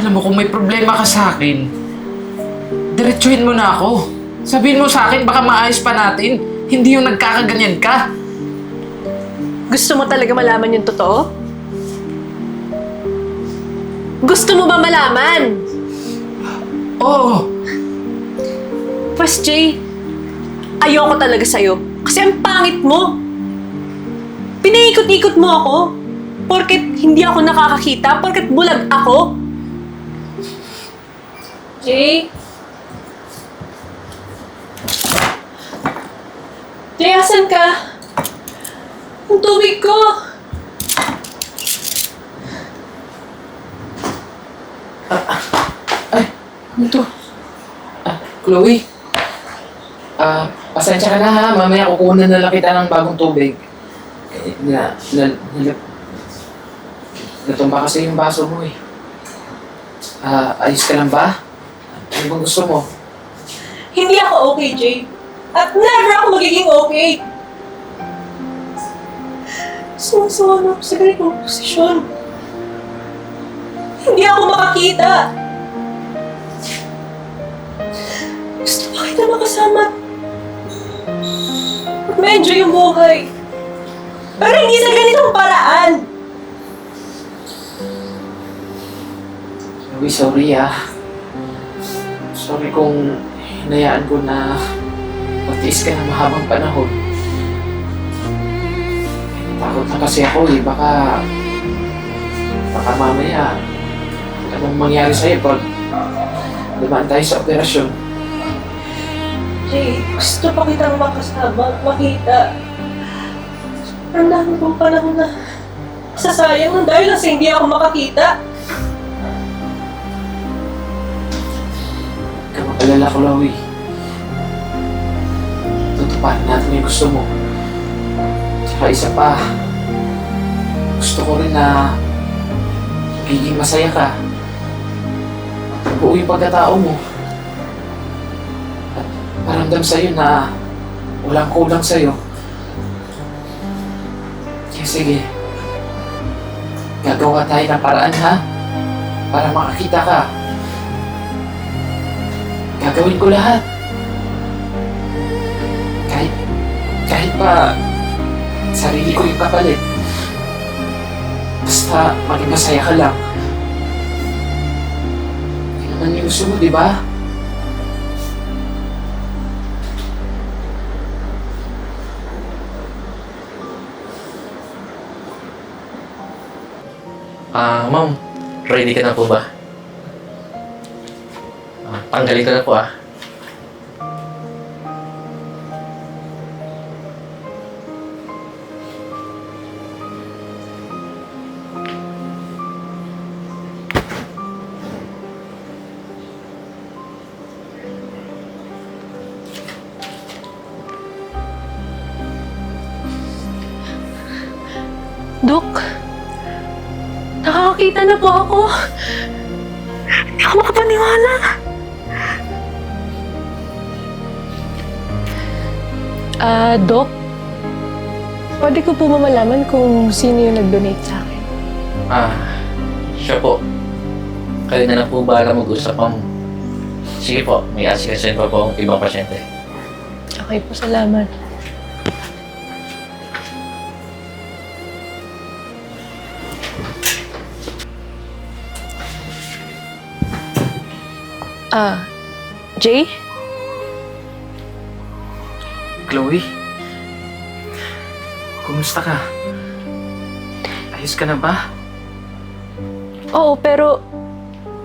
Alam mo, kung may problema ka sa akin, diretsuhin mo na ako. Sabihin mo sa akin, baka maayos pa natin. Hindi yung nagkakaganyan ka. Gusto mo talaga malaman yung totoo? Gusto mo ba malaman? Oo, Pues, Jay, ayoko talaga sa'yo. Kasi ang pangit mo. Pinaikot-ikot mo ako. Porket hindi ako nakakakita, porket bulag ako. Jay? Jay, asan ka? Ang tubig ko! Ay, ano to? Ah, Chloe. Ah, pasensya ka na ha. Mamaya kukunan na lang kita ng bagong tubig. Eh, na, na, na, natumba kasi yung baso mo eh. Ah, ayos ka lang ba? Ano bang gusto mo? Hindi ako okay, Jay. At never ako magiging okay. Sumasawa na ako sa ganitong posisyon. Hindi ako makakita. Gusto pa kita makasama. At medyo yung buhay. Pero hindi sa ganitong paraan. Chloe, sorry ah. Sorry kung hinayaan ko na magtiis ka na mahabang panahon. Takot na kasi ako eh. Baka... Baka mamaya... Anong mangyari sa'yo pag... Dumaan tayo sa operasyon. Jay, gusto pa kitang makasama, makita. Ang dami kong panahon na sasayang ng dahil sa hindi ako makakita. Huwag ka mapalala, Chloe. Tutuparin natin yung gusto mo. Tsaka isa pa, gusto ko rin na magiging masaya ka. Buo yung pagkatao mo. At paramdam sa'yo na walang kulang sa'yo. Kaya sige, gagawa tayo ng paraan ha? Para makakita ka. Gagawin ko lahat. Kahit, kahit pa sarili ko yung kapalit. Basta maging masaya ka lang. Yan naman yung gusto mo, di ba? Ah, ma'am, ready ka na po ba? Tanggalin ko na po ah. Dok, nakakakita na po ako. Hindi ako makapaniwala. Ah, Dok, pwede ko po mamalaman kung sino yung nag-donate sa akin. Ah, siya po. Kayo na lang po bahala mag-usap, ma'am. Sige po, may asikasin pa po ang ibang pasyente. Okay po, salamat. Ah, Jay? Chloe? Kumusta ka? Ayos ka na ba? Oo, pero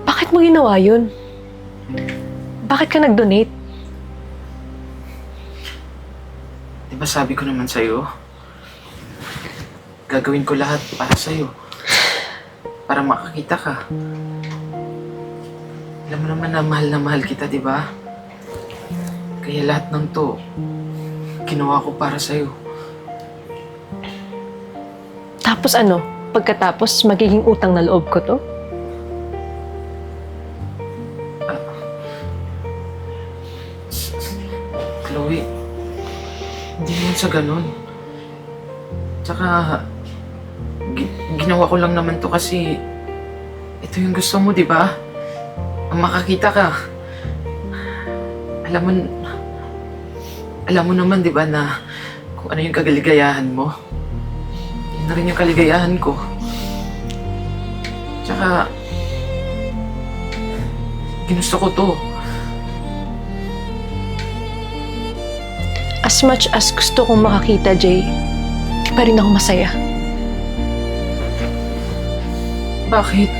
bakit mo ginawa yun? Bakit ka nag-donate? Di ba sabi ko naman sa'yo? Gagawin ko lahat para sa'yo. Para makakita ka. Alam mo naman na mahal na mahal kita, di ba? Kaya lahat ng to, ginawa ko para sa'yo. Tapos ano? Pagkatapos, magiging utang na loob ko to? Chloe, hindi naman sa ganun. Tsaka, gi- ginawa ko lang naman to kasi ito yung gusto mo, di ba? ang makakita ka. Alam mo, alam mo naman, di ba, na kung ano yung kagaligayahan mo. Yun na rin yung kaligayahan ko. Tsaka, ginusto ko to. As much as gusto kong makakita, Jay, di pa rin ako masaya. Bakit?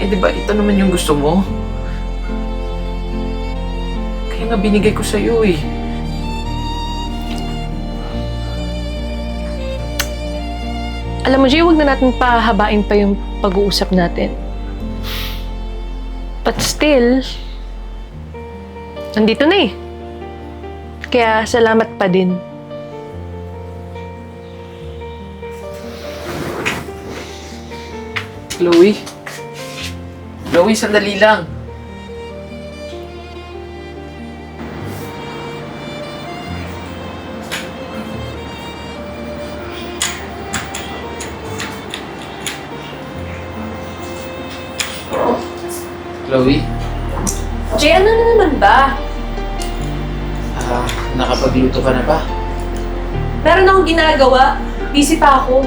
Eh, di ba ito naman yung gusto mo? Nga binigay ko sa'yo eh. Alam mo, Jay, huwag na natin pahabain pa yung pag-uusap natin. But still, nandito na eh. Kaya salamat pa din. Chloe? Chloe, sandali lang. Chloe, Jay, ano na naman ba? ah, nakapagluto ka na ba? Meron akong ginagawa. Busy pa ako.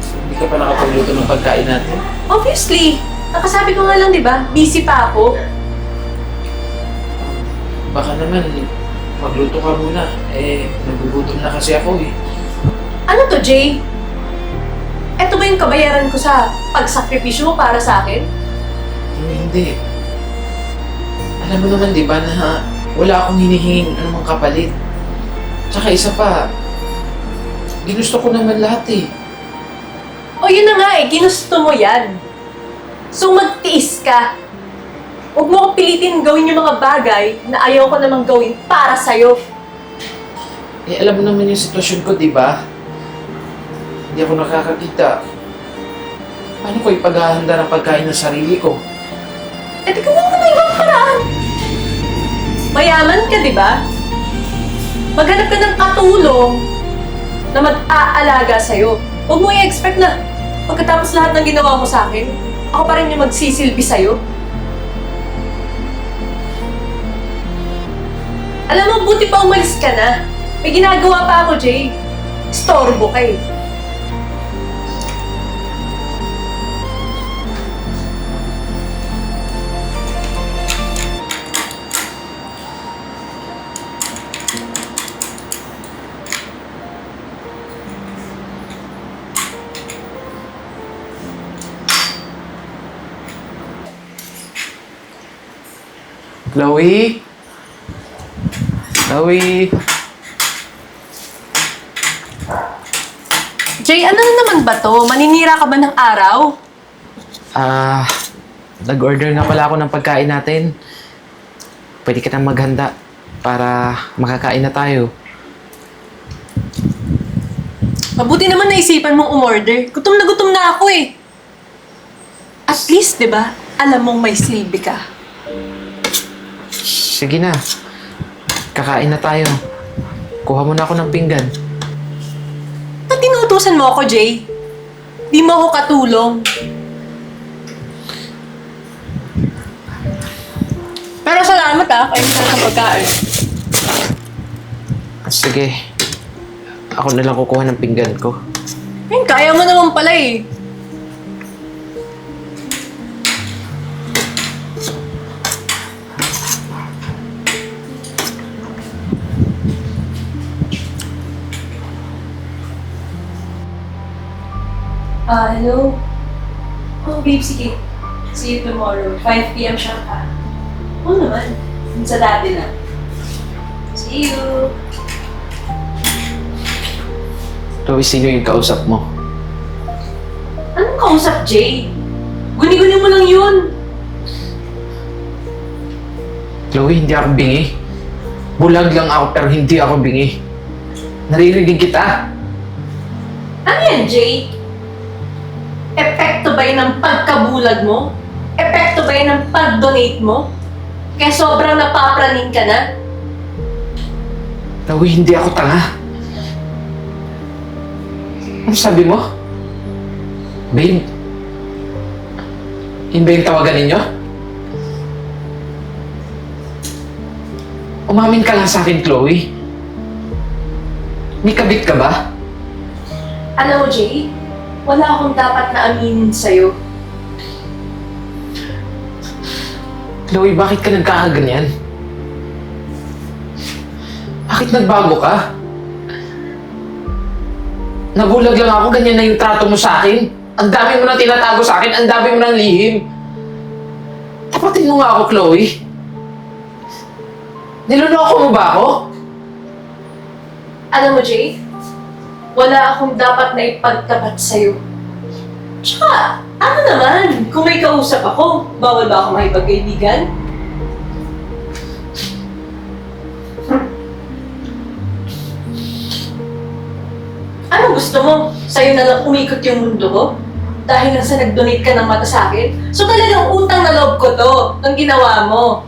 Hindi ka pa nakapagluto ng pagkain natin? Obviously. Nakasabi ko nga lang, di ba? Busy pa ako. Baka naman, magluto ka muna. Eh, nagugutom na kasi ako eh. Ano to, Jay? Ba yung kabayaran ko sa pagsakripisyo mo para sa akin? Pero hindi. Alam mo naman, di ba, na wala akong hinihinging anumang kapalit. Tsaka isa pa, ginusto ko naman lahat eh. O yun na nga eh, ginusto mo yan. So magtiis ka. Huwag mo ko pilitin gawin yung mga bagay na ayaw ko namang gawin para sa'yo. Eh, alam mo naman yung sitwasyon ko, di ba? Hindi ako nakakakita. Paano ko ipaghahanda ng pagkain ng sarili ko? Eh, di gumawa ka ng ibang paraan. Mayaman ka, di ba? Maghanap ka ng katulong na mag-aalaga sa'yo. Huwag mo i-expect na pagkatapos lahat ng ginawa mo sa akin, ako pa rin yung magsisilbi sa'yo. Alam mo, buti pa umalis ka na. May ginagawa pa ako, Jay. Storbo ka eh. Chloe? Chloe? Jay, ano na naman ba to? Maninira ka ba ng araw? Ah, nag-order nga pala ako ng pagkain natin. Pwede ka nang maghanda para makakain na tayo. Mabuti naman naisipan mong umorder. Gutom na gutom na ako eh. At least, di ba, alam mong may silbi ka. Sige na. Kakain na tayo. Kuha mo na ako ng pinggan. Ba't tinutusan mo ako, Jay? Di mo ako katulong. Pero salamat ah, kayo sa pagkain. Sige. Ako na lang kukuha ng pinggan ko. Ayun, kaya mo naman pala eh. Ah, hello? Oh, babe, sige. See you tomorrow. 5 p.m. siya ka. Oo naman. Sa dati lang. See you! Chloe, sino yung kausap mo? Anong kausap, Jay? Guni-guni mo lang yun. Chloe, hindi ako bingi. Bulag lang ako pero hindi ako bingi. Naririnig kita. Ano yan, Jay? Ba yun ng pagkabulag mo? Epekto ba yun ng pag-donate mo? Kaya sobrang napapraning ka na? Chloe, hindi ako tanga. Ano sabi mo? Babe, Yun ba yung tawagan ninyo? Umamin ka lang sa akin, Chloe. May kabit ka ba? Alam mo, Jay, wala akong dapat na aminin sa'yo. Chloe, bakit ka nagkakaganyan? Bakit nagbago ka? Nabulag lang ako, ganyan na yung trato mo sa akin. Ang dami mo nang tinatago sa akin, ang dami mo nang lihim. Tapatin mo nga ako, Chloe. Niloloko mo ba ako? Alam mo, Jay, wala akong dapat na ipagtapat sa'yo. Tsaka, ano naman, kung may kausap ako, bawal ba ako makipagkaibigan? Ano gusto mo? Sa'yo na lang umikot yung mundo ko? Dahil lang sa nag-donate ka ng mata sa akin? So talagang utang na loob ko to, ang ginawa mo.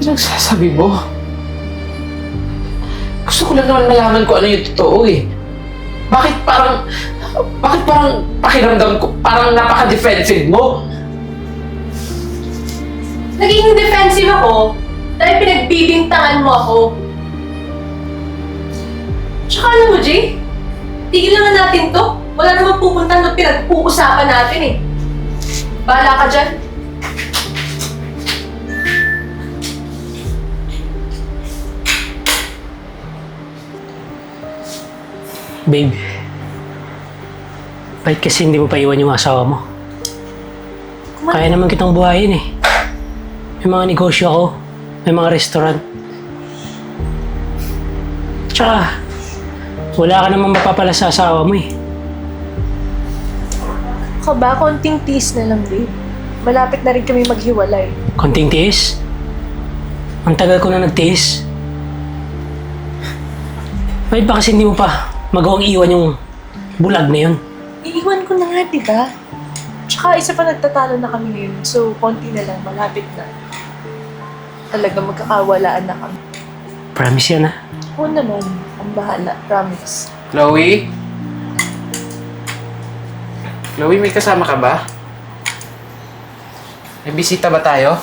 Pinagsasabi mo? Gusto ko lang naman malaman kung ano yung totoo eh. Bakit parang... Bakit parang pakiramdam ko parang napaka-defensive mo? Naging defensive ako dahil pinagbibintangan mo ako. Tsaka alam mo, Jay, tigil naman natin to. Wala namang pupunta na pinag-uusapan natin eh. Bahala ka dyan. Babe, bakit kasi hindi mo pa iwan yung asawa mo? Kaya naman kitang buhayin eh. May mga negosyo ako, may mga restaurant. Tsaka, wala ka namang mapapala sa asawa mo eh. Ka ba? Konting tease na lang, babe. Malapit na rin kami maghiwalay. Konting tiis. Ang tagal ko na nagtiis. Bakit ba kasi hindi mo pa magawang iwan yung bulag na yun? Iiwan ko na nga, di ba? Tsaka isa pa nagtatalo na kami ngayon. So, konti na lang. Malapit na. Talaga magkakawalaan na kami. Promise yan ah. Oo naman. Ang bahala. Promise. Chloe? Chloe, may kasama ka ba? May bisita ba tayo?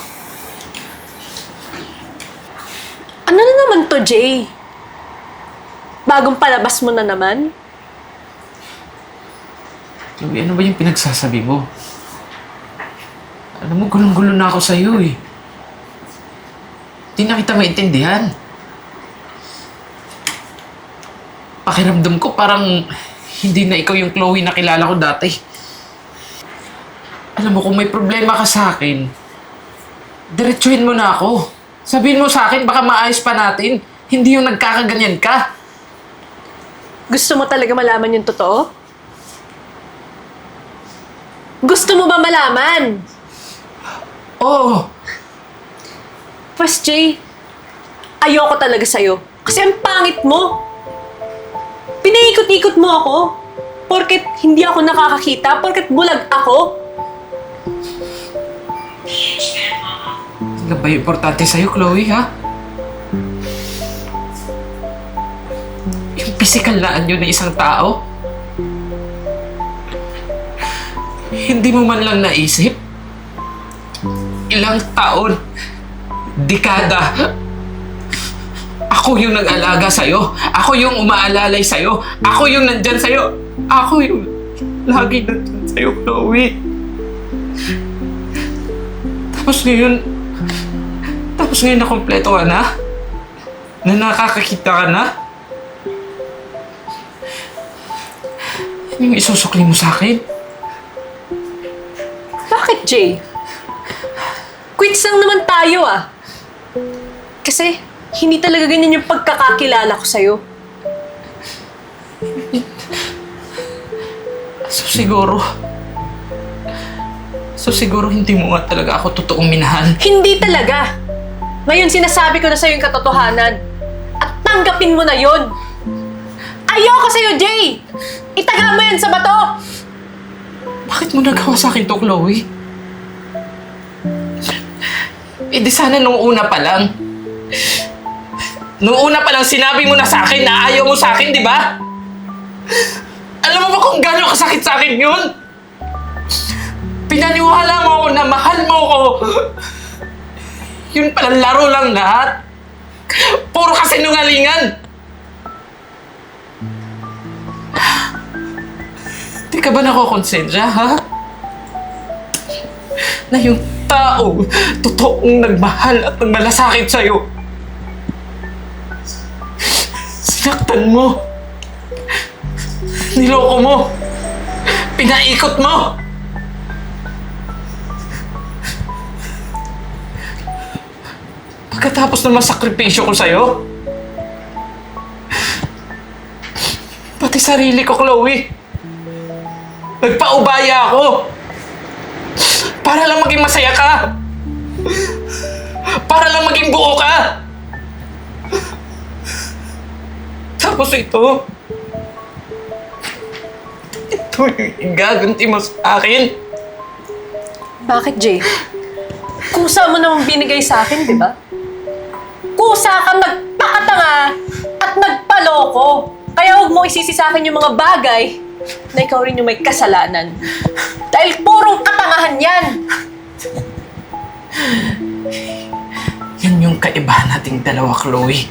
Ano na naman to, Jay? Bagong palabas mo na naman? Chloe, ano ba yung pinagsasabi mo? Alam mo, gulong-gulo na ako sa'yo eh. Di na kita maintindihan. Pakiramdam ko parang hindi na ikaw yung Chloe na kilala ko dati. Alam mo, kung may problema ka sa akin, diretsuhin mo na ako. Sabihin mo sa akin, baka maayos pa natin. Hindi yung nagkakaganyan ka. Gusto mo talaga malaman yung totoo? Gusto mo ba malaman? Oo, Pues, Jay, ayoko talaga sa'yo. Kasi ang pangit mo. Pinaikot-ikot mo ako. Porket hindi ako nakakakita, porket bulag ako. Ano ba yung importante sa'yo, Chloe, ha? Physical na anyo ng isang tao? Hindi mo man lang naisip? Ilang taon, dekada, ako yung nag-alaga sa'yo. Ako yung umaalalay sa'yo. Ako yung nandyan sa'yo. Ako yung lagi nandyan sa'yo, Chloe. Tapos ngayon, tapos ngayon na kompleto ka na? Na nakakakita ka na? Yan yung isusukli mo sa akin? Bakit, Jay? Quits lang naman tayo ah. Kasi hindi talaga ganyan yung pagkakakilala ko sa'yo. So siguro... So siguro hindi mo nga talaga ako totoong minahal. Hindi talaga. Ngayon sinasabi ko na sa'yo yung katotohanan. At tanggapin mo na yon. Ayoko sa'yo, Jay! Itaga mo yan sa bato! Bakit mo nagawa sa akin to, Chloe? Eh di sana nung una pa lang. Nung una pa lang sinabi mo na sa akin na ayaw mo sa akin, di ba? Alam mo ba kung gano'ng kasakit sa akin yun? Pinaniwala mo ako na mahal mo ko. Yun pala laro lang lahat. Puro kasinungalingan. Di ka ba nakokonsensya, ha? Na yung tao, totoong nagmahal at nagmalasakit sa'yo. Sinaktan mo. Niloko mo. Pinaikot mo. Pagkatapos ng masakripisyo ko sa'yo, pati sarili ko, Chloe, nagpaubaya ako. Para lang maging masaya ka. Para lang maging buo ka. Tapos ito, ito yung gaganti mo sa akin. Bakit, Jay? Kusa mo namang binigay sa akin, di ba? Kusa ka nagpakatanga at nagpaloko. Kaya huwag mo isisi sa akin yung mga bagay na ikaw rin yung may kasalanan. Dahil purong katangahan yan! Yan yung kaibahan nating dalawa, Chloe.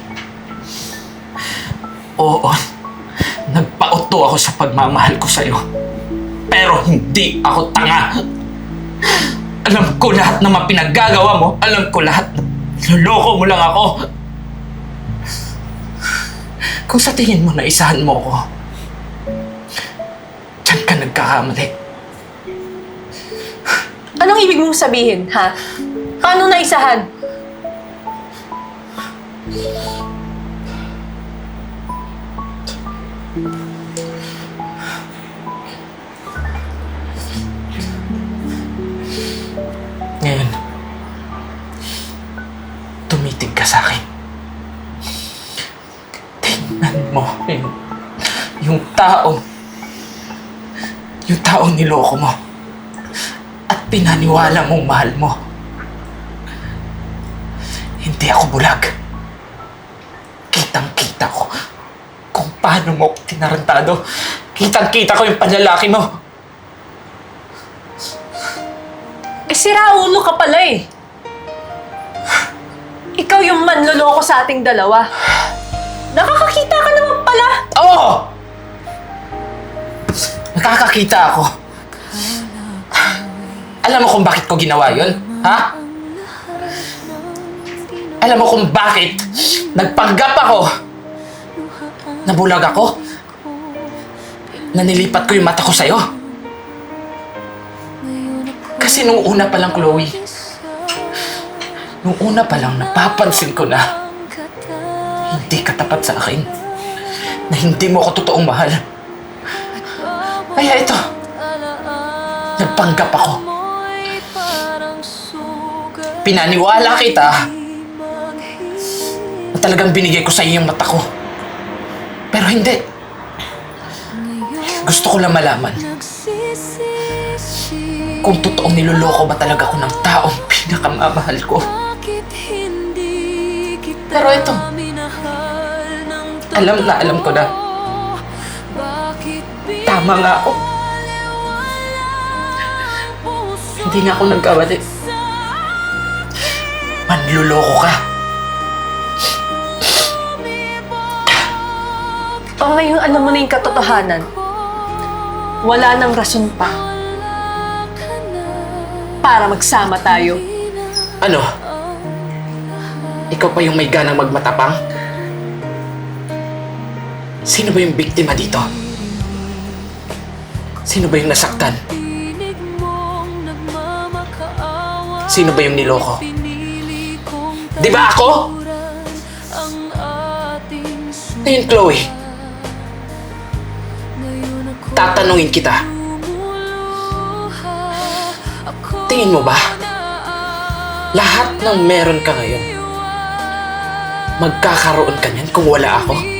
Oo, nagpauto ako sa pagmamahal ko sa'yo. Pero hindi ako tanga. Alam ko lahat ng mga pinaggagawa mo. Alam ko lahat na niloloko mo lang ako. Kung sa tingin mo na isahan mo ko, nagkakamali. Anong ibig mong sabihin, ha? Paano naisahan? Ngayon, tumitig ka sa akin. Tingnan mo yung, yung tao, yung taong niloko mo at pinaniwala mong mahal mo. Hindi ako bulag. Kitang-kita ko kung paano mo ako tinarantado. Kitang-kita ko yung panlalaki mo. Eh, sira ulo ka pala eh. Ikaw yung manloloko sa ating dalawa. Nakakakita ka naman pala. Oo! Nakakakita ako. Alam mo kung bakit ko ginawa yun? Ha? Alam mo kung bakit nagpanggap ako? Nabulag ako? Na nilipat ko yung mata ko sa'yo? Kasi nung una pa lang, Chloe, nung una pa lang napapansin ko na hindi ka tapat sa akin. Na hindi mo ako totoong mahal. Kaya ito, nagpanggap ako. Pinaniwala kita na talagang binigay ko sa iyo yung mata ko. Pero hindi. Gusto ko lang malaman kung totoong niloloko ba talaga ako ng taong pinakamamahal ko. Pero ito, alam na alam ko na. Tama nga ako. Hindi nga ako nagkawali. Manluloko ka. O ngayon alam mo na yung katotohanan. Wala nang rason pa. Para magsama tayo. Ano? Ikaw pa yung may ganang magmatapang? Sino ba yung biktima dito? Sino ba yung nasaktan? Sino ba yung niloko? Di ba ako? Ngayon, Chloe, tatanungin kita. Tingin mo ba? Lahat ng meron ka ngayon, magkakaroon ka niyan kung wala ako?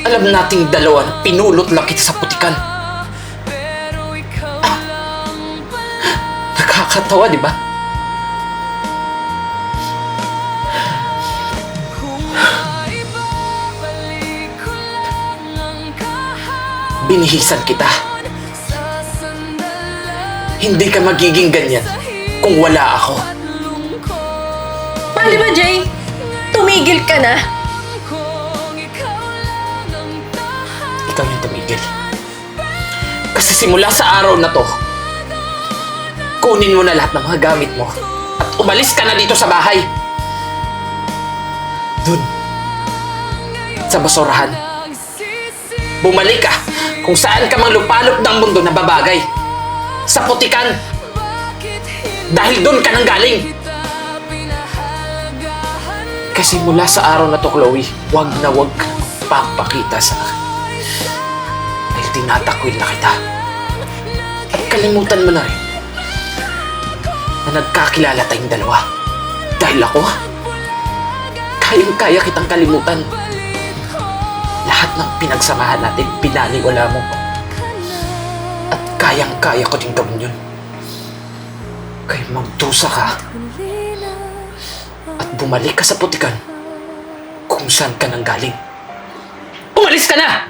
Alam nating dalawa na pinulot lang kita sa putikan. Ah, nakakatawa, di ba? Binihisan kita. Hindi ka magiging ganyan kung wala ako. Pwede ba, Jay? Tumigil ka na. Yung tumigil. Kasi simula sa araw na to, kunin mo na lahat ng mga gamit mo at umalis ka na dito sa bahay. Dun. Sa basurahan. Bumalik ka kung saan ka mang lupalop ng mundo na babagay. Sa putikan. Dahil dun ka nang galing. Kasi mula sa araw na to, Chloe, wag na wag papakita sa akin. Tinatakwil na kita. At kalimutan mo na rin na nagkakilala tayong dalawa. Dahil ako, kayang-kaya kitang kalimutan. Lahat ng pinagsamahan natin, pinaniwala mo. At kayang-kaya ko din gawin yun. Kaya magdusa ka at bumalik ka sa putikan kung saan ka nang galing. Umalis ka na!